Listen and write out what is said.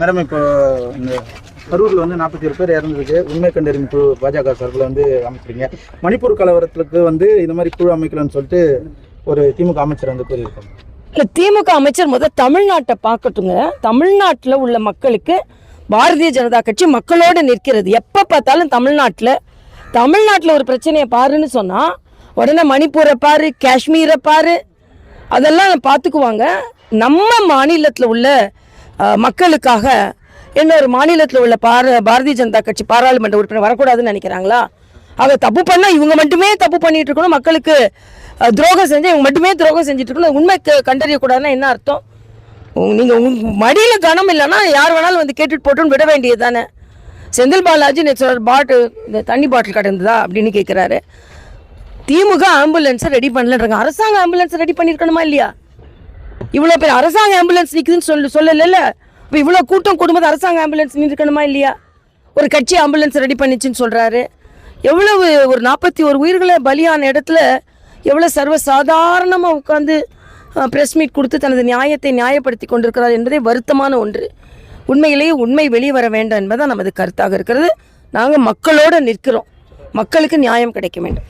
Madam இப்போ இந்த கரூரில் வந்து நாற்பத்தி ஏழு பேர் இறந்துருக்கு. உண்மை கண்டறியும் குழு பாஜக சார்பில் வந்து அமைச்சிருங்க மணிப்பூர் கலவரத்துக்கு வந்து இந்த மாதிரி குழு அமைக்கலன்னு சொல்லிட்டு ஒரு திமுக அமைச்சர் வந்து கூறியிருக்காங்க இல்லை திமுக அமைச்சர் முதல் தமிழ்நாட்டை பார்க்கட்டுங்க. தமிழ்நாட்டில் உள்ள மக்களுக்கு பாரதிய ஜனதா கட்சி மக்களோடு நிற்கிறது. எப்போ பார்த்தாலும் தமிழ்நாட்டில் தமிழ்நாட்டில் ஒரு பிரச்சனையை பாருன்னு சொன்னால் உடனே மணிப்பூரை பாரு காஷ்மீரை பாரு அதெல்லாம் பார்த்துக்குவாங்க. நம்ம மாநிலத்தில் உள்ள மக்களுக்காக இன்னொரு மாநிலத்தில் உள்ள பார பாரதிய ஜனதா கட்சி பாராளுமன்ற உறுப்பினர் வரக்கூடாதுன்னு நினைக்கிறாங்களா? அவ தப்பு பண்ணால் இவங்க மட்டுமே தப்பு பண்ணிட்டு இருக்கணும். மக்களுக்கு துரோகம் செஞ்சு இவங்க மட்டுமே துரோகம் செஞ்சுட்டு இருக்கணும். உண்மை கண்டறியக்கூடாதுன்னா என்ன அர்த்தம்? நீங்கள் நீங்க மடியில கனம் இல்லைன்னா யார் வேணாலும் வந்து கேட்டுட்டு போட்டுன்னு விட வேண்டியது தானே. செந்தில் பாலாஜி நேற்று பாட்டு இந்த தண்ணி பாட்டில் கிடந்ததா அப்படின்னு கேட்குறாரு திமுக ஆம்புலன்ஸை ரெடி பண்ணலன்றாங்க. அரசாங்க ஆம்புலன்ஸை ரெடி பண்ணியிருக்கணுமா இல்லையா? இவ்வளோ பேர் அரசாங்க ஆம்புலன்ஸ் நிற்குதுன்னு சொல்லு சொல்லல இப்போ இவ்வளோ கூட்டம் கூடும்போது அரசாங்க ஆம்புலன்ஸ் நிற்கணுமா இல்லையா? ஒரு கட்சி ஆம்புலன்ஸ் ரெடி பண்ணிச்சுன்னு சொல்கிறாரு எவ்வளவு ஒரு நாற்பத்தி ஒரு உயிர்களை பலியான இடத்துல எவ்வளோ சர்வ சாதாரணமாக உட்காந்து ப்ரெஸ் மீட் கொடுத்து தனது நியாயத்தை நியாயப்படுத்தி கொண்டிருக்கிறார் என்பதே வருத்தமான ஒன்று. உண்மையிலேயே உண்மை வெளியே வர வேண்டும் என்பதுதான் நமது கருத்தாக இருக்கிறது. நாங்கள் மக்களோடு நிற்கிறோம். மக்களுக்கு நியாயம் கிடைக்க வேண்டும்.